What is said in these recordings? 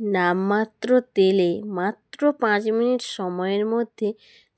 নামমাত্র তেলে মাত্র পাঁচ মিনিট সময়ের মধ্যে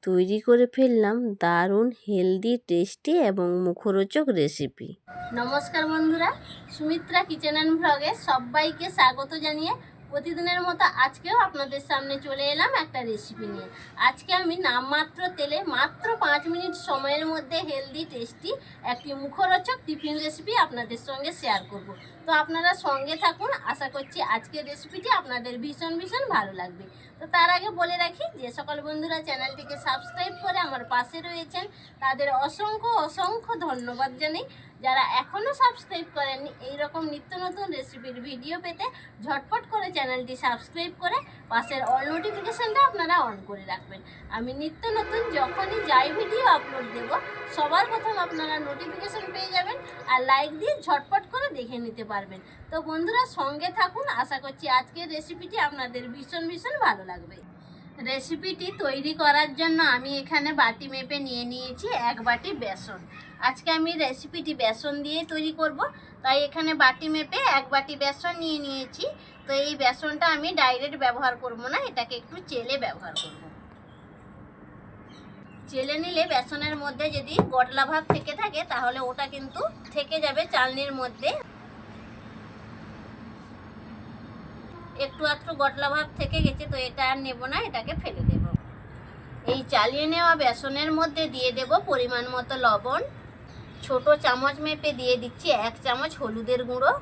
তৈরি করে ফেললাম দারুণ হেলদি, টেস্টি এবং মুখরোচক রেসিপি। নমস্কার বন্ধুরা, সুমিত্রা কিচেন অ্যান্ড ভ্লগে সবাইকে স্বাগত জানিয়ে প্রতিদিনের মতো আজকেও আপনাদের সামনে চলে এলাম একটা রেসিপি নিয়ে। আজকে আমি নামমাত্র তেলে মাত্র পাঁচ মিনিট সময়ের মধ্যে হেলদি টেস্টি একটি মুখরোচক টিফিন রেসিপি আপনাদের সঙ্গে শেয়ার করব। তো আপনারা সঙ্গে থাকুন, আশা করছি আজকের রেসিপিটি আপনাদের ভীষণ ভীষণ ভালো লাগবে। তো তার আগে বলে রাখি যে সকল বন্ধুরা চ্যানেলটিকে সাবস্ক্রাইব করে আমার পাশে রয়েছেন। তাদের অসংখ্য অসংখ্য ধন্যবাদ জানাই। যারা এখনও সাবস্ক্রাইব করেননি এই রকম নিত্য নতুন রেসিপির ভিডিও পেতে ঝটপট করে চ্যানেলটি সাবস্ক্রাইব করে পাশের অল নোটিফিকেশানটা আপনারা অন করে রাখবেন। আমি নিত্য নতুন যখনই যাই ভিডিও আপলোড দেব, সবার প্রথম আপনারা নোটিফিকেশান পেয়ে যাবেন আর লাইক দিয়ে ঝটপট করে দেখে নিতে পারবেন। তো বন্ধুরা সঙ্গে থাকুন, আশা করছি আজকের রেসিপিটি আপনাদের ভীষণ ভীষণ ভালো লাগবে। রেসিপিটি তৈরি করার জন্য আমি এখানে বাটি মেপে নিয়ে নিয়েছি এক বাটি বেসন। আজকে আমি রেসিপিটি বেসন দিয়ে তৈরি করব। তাই এখানে বাটি মেপে এক বাটি বেসন নিয়ে নিয়েছি। তো এই বেসনটা আমি ডাইরেক্ট ব্যবহার করব না, এটাকে একটু চেলে ব্যবহার করব। চেলে নিলে বেসনের মধ্যে যদি গটলা ভাব থেকে থাকে, তাহলে ওটা কিন্তু থেকে যাবে চালনির মধ্যে। একটু আধটু গটলা ভাব থেকে গেছে, তো এটা আর নেব না, এটাকে ফেলে দেব। এই চালিয়ে নেওয়া বেসনের মধ্যে দিয়ে দেব পরিমাণ মতো লবণ। ছোট চামচ মেপে দিয়ে দিচ্ছি, এক চামচ হলুদের গুঁড়ো।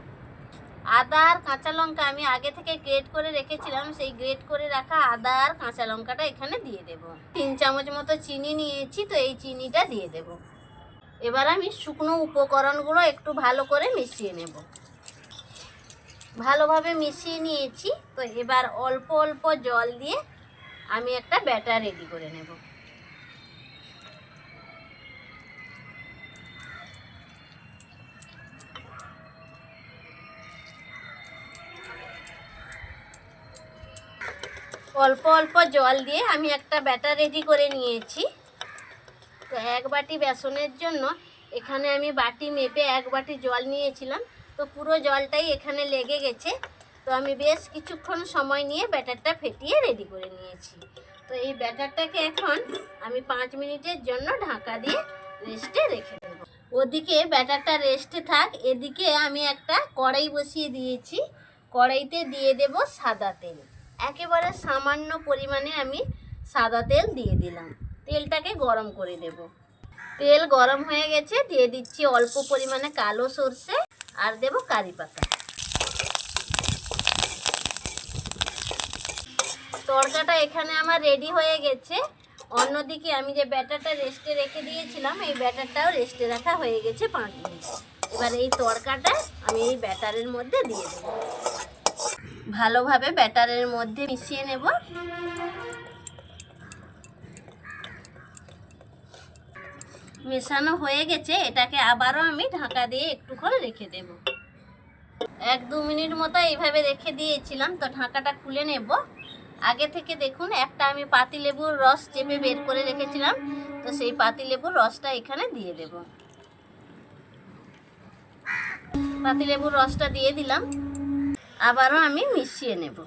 আদা আর কাঁচা লঙ্কা আমি আগে থেকে গ্রেট করে রেখেছিলাম, সেই গ্রেট করে রাখা আদা আর কাঁচা লঙ্কাটা এখানে দিয়ে দেব। তিন চামচ মতো চিনি নিয়েছি, তো এই চিনিটা দিয়ে দেব। এবার আমি শুকনো উপকরণগুলো একটু ভালো করে মিশিয়ে নেব। ভালোভাবে মিশিয়ে নিয়েছি। তো এবার অল্প অল্প জল দিয়ে আমি একটা ব্যাটার রেডি করে নেব। অল্প অল্প জল দিয়ে আমি একটা ব্যাটার রেডি করে নিয়েছি। তো এক বাটি বেসনের জন্য এখানে আমি বাটি মেপে এক বাটি জল নিয়েছিলাম। তো পুরো জলটাই এখানে লেগে গেছে। তো আমি বেশ কিছুক্ষণ সময় নিয়ে ব্যাটারটা ফেটিয়ে রেডি করে নিয়েছি। তো এই ব্যাটারটাকে এখন আমি পাঁচ মিনিটের জন্য ঢাকা দিয়ে রেস্টে রেখে দেবো। ওদিকে ব্যাটারটা রেস্টে থাক, এদিকে আমি একটা কড়াই বসিয়ে দিয়েছি। কড়াইতে দিয়ে দেব সাদা তেল। একেবারে সামান্য পরিমাণে আমি সাদা তেল দিয়ে দিলাম। তেলটাকে গরম করে দেব। তেল গরম হয়ে গেছে, দিয়ে দিচ্ছি অল্প পরিমাণে কালো সর্ষে। আর দেব কারি পাতা। তড়কাটা এখানে আমার রেডি হয়ে গেছে। অন্যদিকে আমি যে ব্যাটারটা রেস্টে রেখে দিয়েছিলাম, এই ব্যাটারটাও রেস্টে রাখা হয়ে গেছে পাঁচ মিনিট এবার এই তড়কাটা আমি এই ব্যাটারের মধ্যে দিয়ে দেব। ভালোভাবে ব্যাটারের মধ্যে মিশিয়ে নেব। মেশানো হয়ে গেছে, এটাকে আবারও আমি ঢাকা দিয়ে একটু করে রেখে দেব। এক দু মিনিট মতো এইভাবে রেখে দিয়েছিলাম, তো ঢাকাটা খুলে নেব। আগে থেকে দেখুন, একটা আমি পাতিলেবুর রস চেপে বের করে রেখেছিলাম, তো সেই পাতিলেবুর রসটা এখানে দিয়ে দেব। পাতিলেবুর রসটা দিয়ে দিলাম, আবারও আমি মিশিয়ে নেব।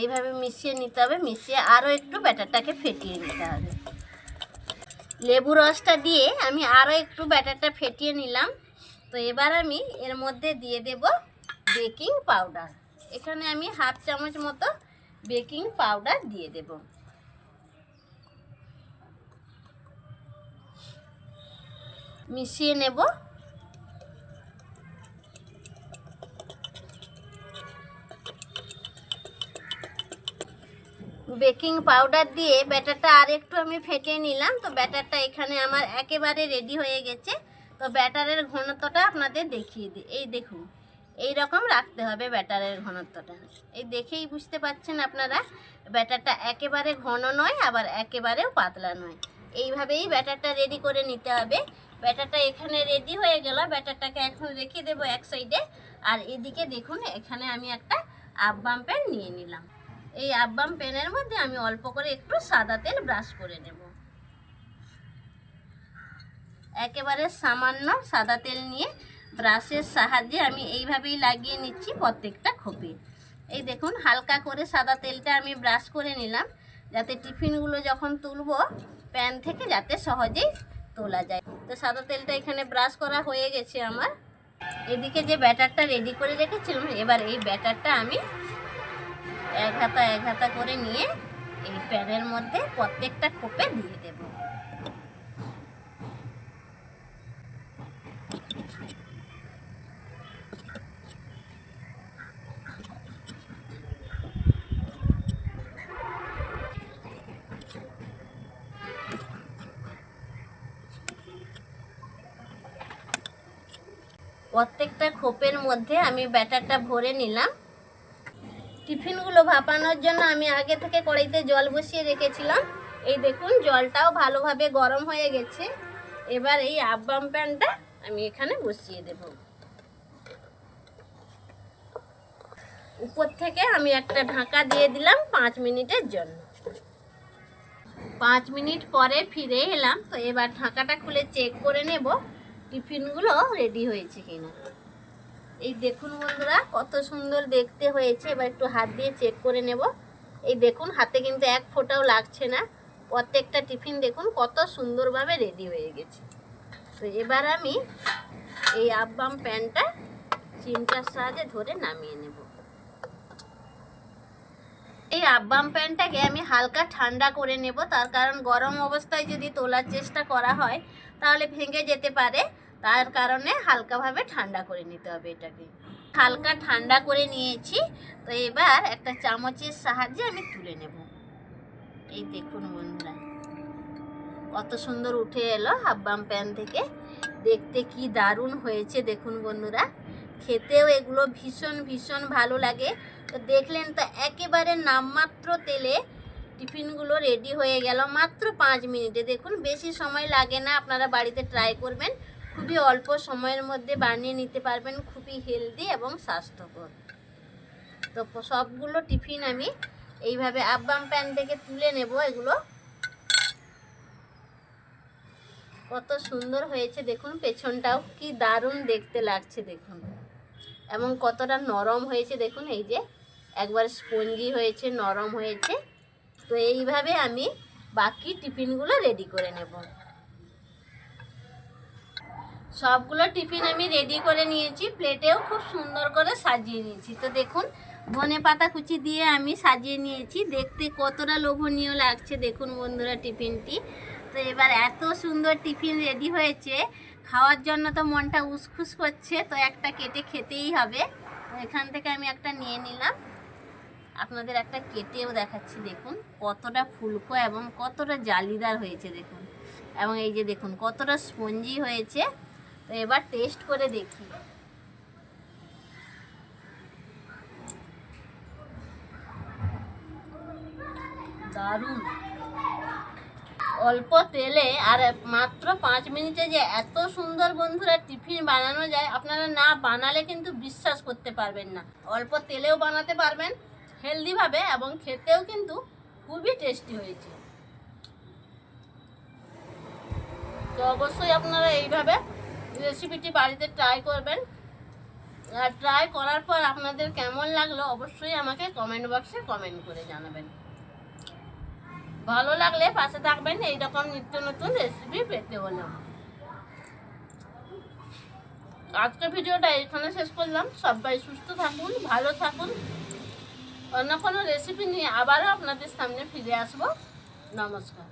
এইভাবে মিশিয়ে নিতে হবে, মিশিয়ে আরও একটু ব্যাটারটাকে ফেটিয়ে নিতে হবে। লেবু রসটা দিয়ে আমি আরও একটু ব্যাটারটা ফেটিয়ে নিলাম। তো এবার আমি এর মধ্যে দিয়ে দেব বেকিং পাউডার। এখানে আমি হাফ চামচ মতো বেকিং পাউডার দিয়ে দেব। মিশিয়ে নেব। বেকিং পাউডার দিয়ে ব্যাটারটা আর একটু আমি ফেটিয়ে নিলাম। তো ব্যাটারটা এখানে আমার একেবারে রেডি হয়ে গেছে। তো ব্যাটারের ঘনত্বটা আপনাদের দেখিয়ে দিই এই দেখুন এই রকম রাখতে হবে ব্যাটারের ঘনত্বটা। এই দেখেই বুঝতে পাচ্ছেন আপনারা, ব্যাটারটা একেবারে ঘন নয়, আবার একেবারেও পাতলা নয়। এইভাবেই ব্যাটারটা রেডি করে নিতে হবে। ব্যাটারটা এখানে রেডি হয়ে গেল। ব্যাটারটাকে এখন রেখে দেবো এক সাইডে আর এদিকে দেখুন, এখানে আমি একটা আব্বাম প্যান নিয়ে নিলাম। এই আব্বাম প্যানের মধ্যে আমি অল্প করে একটু সাদা তেল ব্রাশ করে নেব। একেবারে সামান্য সাদা তেল নিয়ে ব্রাশের সাহায্যে আমি এইভাবেই লাগিয়ে নিচ্ছি প্রত্যেকটা খোপে। এই দেখুন, হালকা করে সাদা তেলটা আমি ব্রাশ করে নিলাম, যাতে টিফিনগুলো যখন তুলবো, প্যান থেকে যাতে সহজেই তোলা যায়। তো সাদা তেলটা এখানে ব্রাশ করা হয়ে গেছে আমার। এদিকে যে ব্যাটারটা রেডি করে রেখেছিলাম, এবার এই ব্যাটারটা আমি এক হাতা এক হাতা করে নিয়ে এই প্যানের মধ্যে প্রত্যেকটা কোপে দিয়ে দেব। প্রত্যেকটা খোপের মধ্যে আমি ব্যাটারটা ভরে নিলাম। টিফিনগুলো ভাপানোর জন্য আমি আগে থেকে কড়াইতে জল বসিয়ে রেখেছিলাম। এই দেখুন, জলটাও ভালোভাবে গরম হয়ে গেছে। এবার এই আব্বাম প্যানটা আমি এখানে বসিয়ে দেব। উপর থেকে আমি একটা ঢাকা দিয়ে দিলাম পাঁচ মিনিটের জন্য। পাঁচ মিনিট পরে ফিরে এলাম, তো এবার ঢাকাটা খুলে চেক করে নেব টিফিনগুলো রেডি হয়েছে কিনা। এই দেখুন বন্ধুরা, কত সুন্দর দেখতে হয়েছে। এবার একটু হাত দিয়ে চেক করে নেব। এই দেখুন, হাতে কিন্তু এক ফোঁটাও লাগছে না। প্রত্যেকটা টিফিন দেখুন, কত সুন্দরভাবে রেডি হয়ে গেছে। তো এবার আমি এই আব্বাম প্যানটা চিমটার সাহায্যে ধরে নামিয়ে নেব। এই আব্বাম প্যানটাকে আমি হালকা ঠান্ডা করে নেব। তার কারণ গরম অবস্থায় যদি তোলার চেষ্টা করা হয়, তাহলে ভেঙে যেতে পারে। তার কারণে হালকাভাবে ঠান্ডা করে নিতে হবে এটাকে। হালকা ঠান্ডা করে নিয়েছি, তো এবার একটা চামচের সাহায্যে আমি তুলে নেব। এই দেখুন বন্ধুরা, কত সুন্দর উঠে এলো হাব্বাম প্যান থেকে। দেখতে কি দারুণ হয়েছে দেখুন বন্ধুরা, খেতেও এগুলো ভীষণ ভীষণ ভালো লাগে। তো দেখলেন তো একেবারে নামমাত্র তেলে টিফিনগুলো রেডি হয়ে গেল মাত্র পাঁচ মিনিটে। দেখুন, বেশি সময় লাগে না, আপনারা বাড়িতে ট্রাই করবেন। খুবই অল্প সময়ের মধ্যে বানিয়ে নিতে পারবেন খুবই হেলদি এবং স্বাস্থ্যকর। তো সবগুলো টিফিন আমি এইভাবে আব্বাম প্যান থেকে তুলে নেব, এগুলো। কত সুন্দর হয়েছে দেখুন, পেছনটাও কি দারুণ দেখতে লাগছে দেখুন। এবং কতটা নরম হয়েছে দেখুন, এই যে একবার স্পঞ্জি হয়েছে, নরম হয়েছে। তো এইভাবে আমি বাকি টিফিনগুলো রেডি করে নেব। সবগুলো টিফিন আমি রেডি করে নিয়েছি। প্লেটেও খুব সুন্দর করে সাজিয়ে নিয়েছি। তো দেখুন, ধনে পাতা কুচি দিয়ে আমি সাজিয়ে নিয়েছি। দেখতে কতটা লোভনীয় লাগছে দেখুন বন্ধুরা টিফিনটি। তো এবার এত সুন্দর টিফিন রেডি হয়েছে। খাওয়ার জন্য তো মনটা উসখুস করছে, তো একটা কেটে খেতেই হবে। তো এখান থেকে আমি একটা নিয়ে নিলাম। আপনাদের একটা কেটেও দেখাচ্ছি দেখুন, কতটা ফুলকো এবং কতটা জালিদার হয়েছে দেখুন। এবং এই যে দেখুন, কতটা স্পঞ্জি হয়েছে। তো এবার টেস্ট করে দেখি। দারুণ। অল্প তেলে আর মাত্র পাঁচ মিনিটে যে এত সুন্দর বন্ধুরা টিফিন বানানো যায়, আপনারা না বানালে কিন্তু বিশ্বাস করতে পারবেন না। অল্প তেলেও বানাতে পারবেন, হেলদিভাবে এবং খেতেও কিন্তু খুবই টেস্টি হয়েছে। তো অবশ্যই আপনারা এইভাবে রেসিপিটি বাড়িতে ট্রাই করবেন। আর ট্রাই করার পর আপনাদের কেমন লাগল অবশ্যই আমাকে কমেন্ট বক্সে কমেন্ট করে জানাবেন। ভালো লাগলে পাশে থাকবেন, এইরকম নিত্য নতুন রেসিপি পেতে হলে। আজকের ভিডিওটা এখানে শেষ করলাম। সবাই সুস্থ থাকুন, ভালো থাকুন। অন্য কোনো রেসিপি নিয়ে আবারও আপনাদের সামনে ফিরে আসব। নমস্কার।